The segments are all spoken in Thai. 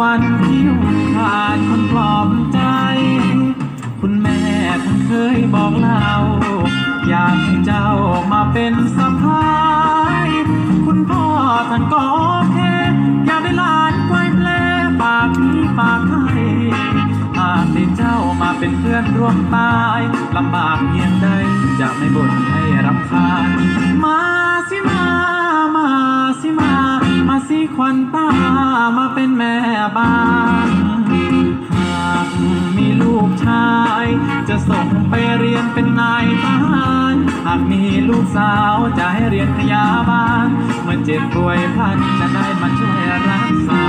วันที่ขาดคนปลอบใจ คุณแม่ท่านเคยบอกเล่าอยากให้เจ้ามาเป็นสะพายคุณพ่อท่านก็โอเคอยากได้หลานควายแปลปากนี้ปากไทยหากได้เจ้ามาเป็นเพื่อนร่วมตาย สิควันตามาเป็นแม่บ้าน หากมีลูกชาย จะส่งไปเรียนเป็นนายทหาร หากมีลูกสาวจะให้เรียนพยาบาล เมื่อเจ็บป่วยพันจะได้มาช่วยรักษา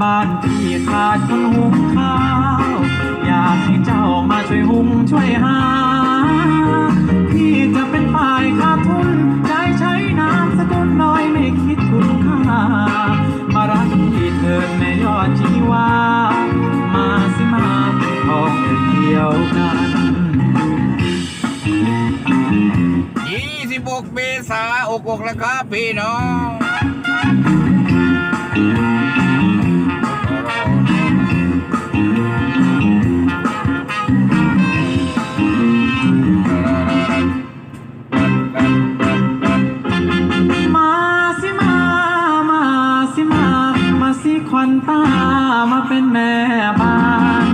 บ้านที่ขาดคนหุงข้าว 26เมษาอกอกแล้วครับพี่น้องมาสิมามาสิมามาสิควันตามาเป็นแม่บ้าน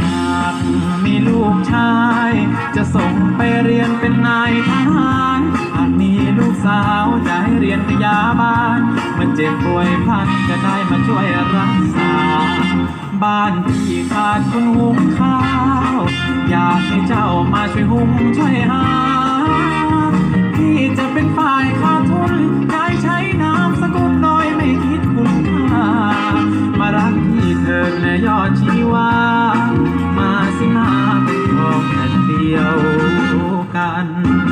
หากมีลูกชาย จะส่งไปเรียนเป็นนายทหาร สาวจะให้เรียนพยาบาลมันเจ็บป่วยพันจะได้มาช่วยรักษา บ้านที่ขาดคนหุงข้าว อยากให้เจ้ามาช่วยหุงช่วยหาพี่จะเป็นฝ่ายขาดทุนได้ใช้น้ำสกุลน้อยไม่คิดคุณค่ามารักพี่เธอดแม่ยอดชีวามาสิมาเป็นของกันเดียวกัน